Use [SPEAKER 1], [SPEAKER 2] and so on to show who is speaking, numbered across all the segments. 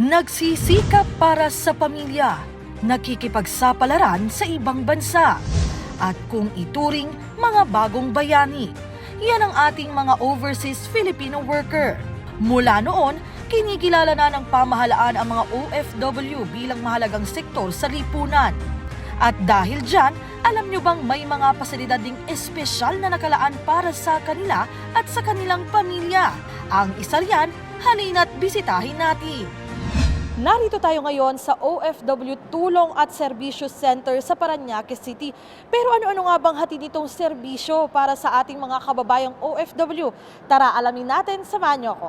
[SPEAKER 1] Nagsisikap para sa pamilya, nakikipagsapalaran sa ibang bansa, at kung ituring mga bagong bayani, yan ang ating mga overseas Filipino worker. Mula noon, kinikilala na ng pamahalaan ang mga OFW bilang mahalagang sektor sa lipunan. At dahil dyan, alam nyo bang may mga pasilidad ding espesyal na nakalaan para sa kanila at sa kanilang pamilya? Ang isa riyan, halina't bisitahin natin. Narito tayo ngayon sa OFW Tulong at Serbisyo Center sa Paranaque City. Pero ano-ano nga bang hatid nitong serbisyo para sa ating mga kababayang OFW? Tara, alamin natin, samahan niyo ako.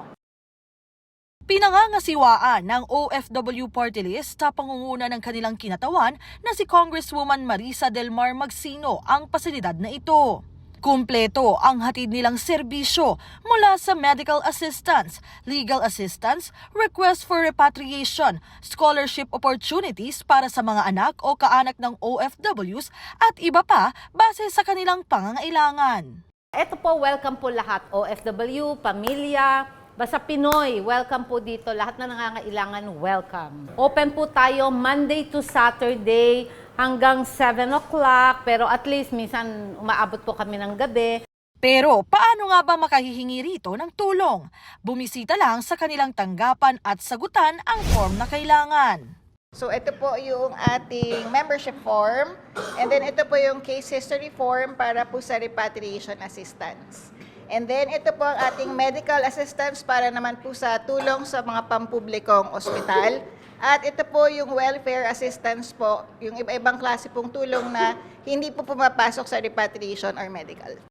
[SPEAKER 1] Pinangangasiwaan ng OFW Party List sa pangunguna ng kanilang kinatawan na si Congresswoman Marisa Del Mar Magsino ang pasilidad na ito. Kumpleto ang hatid nilang serbisyo mula sa medical assistance, legal assistance, request for repatriation, scholarship opportunities para sa mga anak o kaanak ng OFWs at iba pa base sa kanilang pangangailangan.
[SPEAKER 2] Ito po, welcome po lahat. OFW, pamilya, basta Pinoy, welcome po dito. Lahat na nangangailangan, welcome. Open po tayo Monday to Saturday hanggang 7 o'clock. Pero at least minsan umaabot po kami ng gabi.
[SPEAKER 1] Pero paano nga ba makahihingi rito ng tulong? Bumisita lang sa kanilang tanggapan at sagutan ang form na kailangan.
[SPEAKER 3] So ito po yung ating membership form and then ito po yung case history form para po sa repatriation assistance. And then ito po ang ating medical assistance para naman po sa tulong sa mga pampublikong ospital. At ito po yung welfare assistance po, yung iba-ibang klase pong tulong na hindi po pumapasok sa repatriation or medical.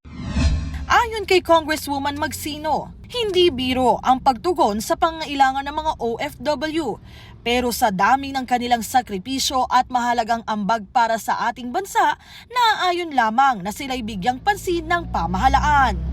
[SPEAKER 1] Ayon kay Congresswoman Magsino, hindi biro ang pagtugon sa pangailangan ng mga OFW. Pero sa dami ng kanilang sakripisyo at mahalagang ambag para sa ating bansa, naaayon lamang na sila'y bigyang pansin ng pamahalaan.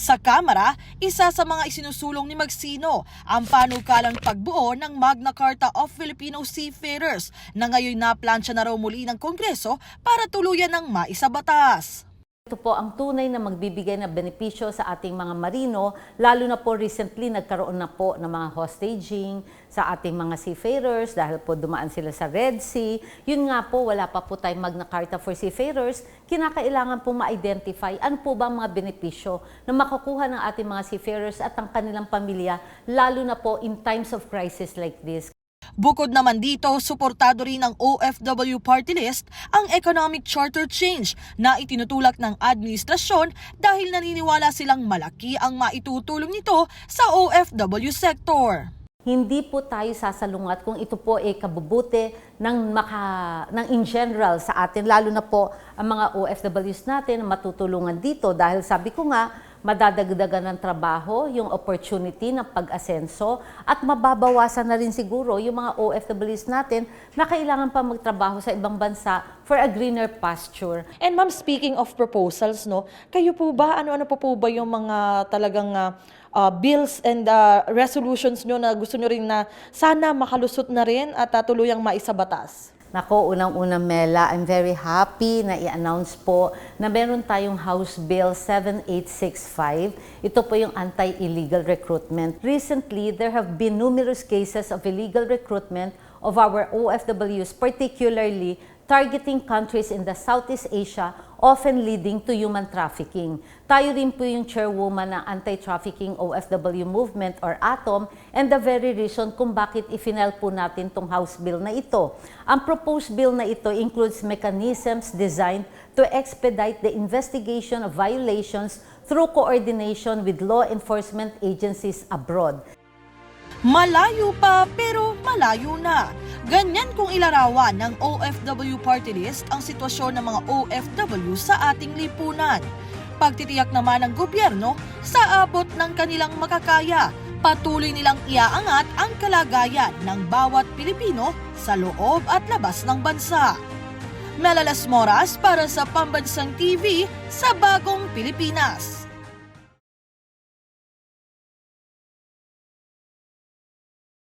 [SPEAKER 1] Sa Kamara, isa sa mga isinusulong ni Magsino ang panukalang pagbuo ng Magna Carta of Filipino Seafarers na ngayon naplansya na raw muli ng Kongreso para tuluyan ng maisabatas.
[SPEAKER 2] Ito po ang tunay na magbibigay na benepisyo sa ating mga marino, lalo na po recently nagkaroon na po ng mga hostaging sa ating mga seafarers dahil po dumaan sila sa Red Sea. Yun nga po, wala pa po tayong Magna Carta for Seafarers. Kinakailangan po ma-identify ano po ba mga benepisyo na makukuha ng ating mga seafarers at ang kanilang pamilya, lalo na po in times of crisis like this.
[SPEAKER 1] Bukod naman dito, suportado rin ng OFW Party List ang economic charter change na itinutulak ng administrasyon dahil naniniwala silang malaki ang maitutulong nito sa OFW sector.
[SPEAKER 2] Hindi po tayo sasalungat kung ito po ay kabubuti ng, maka, ng in general sa atin, lalo na po ang mga OFWs natin na matutulungan dito dahil sabi ko nga, madadagdagan ng trabaho, yung opportunity ng pag-asenso at mababawasan na rin siguro yung mga OFWs natin na kailangan pa magtrabaho sa ibang bansa for a greener pasture.
[SPEAKER 4] And ma'am, speaking of proposals, no, kayo po ba, ano-ano po po ba yung mga talagang ah, bills and ah, resolutions nyo na gusto nyo rin na sana makalusot na rin at uh, tuluyang maisabatas?
[SPEAKER 2] Nako, unang-una Mela, I'm very happy na i-announce po na meron tayong House Bill 7865. Ito po yung anti-illegal recruitment. Recently, there have been numerous cases of illegal recruitment of our OFWs, particularly targeting countries in the Southeast Asia, often leading to human trafficking. Tayo rin po yung chairwoman ng Anti-Trafficking OFW Movement or ATOM and the very reason kung bakit ifinal po natin tong House Bill na ito. Ang proposed bill na ito includes mechanisms designed to expedite the investigation of violations through coordination with law enforcement agencies abroad.
[SPEAKER 1] Malayo pa pero malayo na. Ganyan kung ilarawan ng OFW Party List ang sitwasyon ng mga OFW sa ating lipunan. Pagtitiyak naman ng gobyerno sa abot ng kanilang makakaya, patuloy nilang iaangat ang kalagayan ng bawat Pilipino sa loob at labas ng bansa. Melalas Moras para sa Pambansang TV sa Bagong Pilipinas.